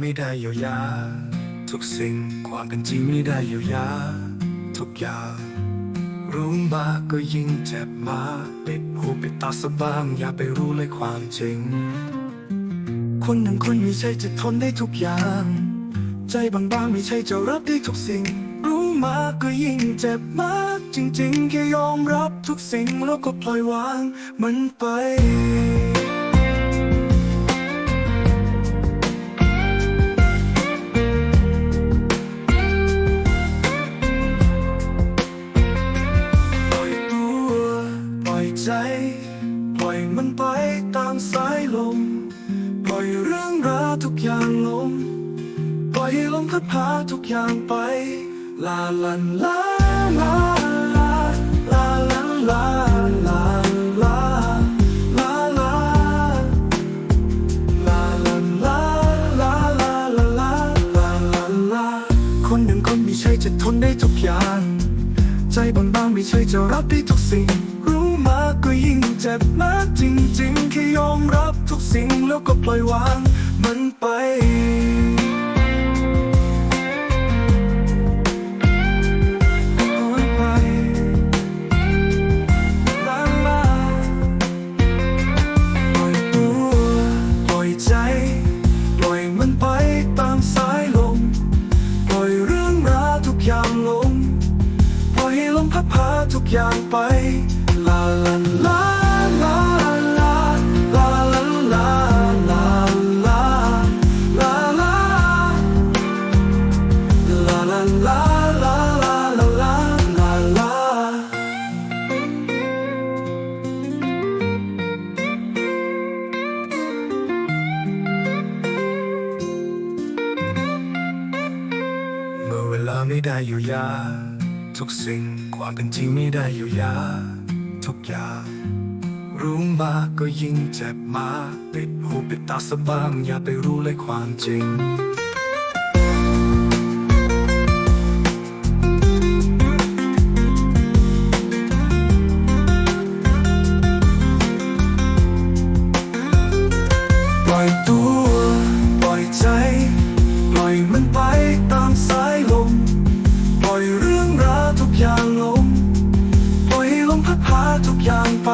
ไม่ได้เยียวยา ทุกสิ่งความเป็นจริงไม่ได้เยียวยา ทุกอย่างรู้มาก็ยิ่งเจ็บมาปิดหูปิดตาสบ้าง อย่าไปรู้เลยความจริง คนหนึ่งคนไม่ใช่จะทนได้ทุกอย่าง ใจบางๆไม่ใช่จะรับได้ทุกสิ่ง รู้มาก็ยิ่งเจ็บมาก จริงๆแค่ยอมรับทุกสิ่งแล้วก็ปล่อยวางมันไป อยมันไปตามสายลม ปล่อยเรื่องราวทุกอย่างลง ปล่อยลมพัดพาทุกอย่างไป ลาลันลาลาลาลาลันลาลาลาลาลาลาลันลาลาลาลาลาลาลาลาคนหนึ่งคนไม่ใช่จะทนได้ทุกอย่าง ใจบางบางๆไม่ใช่จะรับได้ทุกสิ่ง มากก็ยิ่งเจ็บมากจริงๆ แค่ยอมรับทุกสิ่งแล้วก็ปล่อยวางมันไปอย่างลงปล่อยให้ลมพัดพาทุกอย่างไป เมื่อเวลาไม่ได้อยู่ยา ทุกสิ่งความเป็นจริงไม่ได้อยู่ยา ทุกอย่าง รู้มาก็ยิ่งเจ็บมา ปิดหูปิดตาสบ้าง อย่าไปรู้เลยความจริง ทุกอย่างไป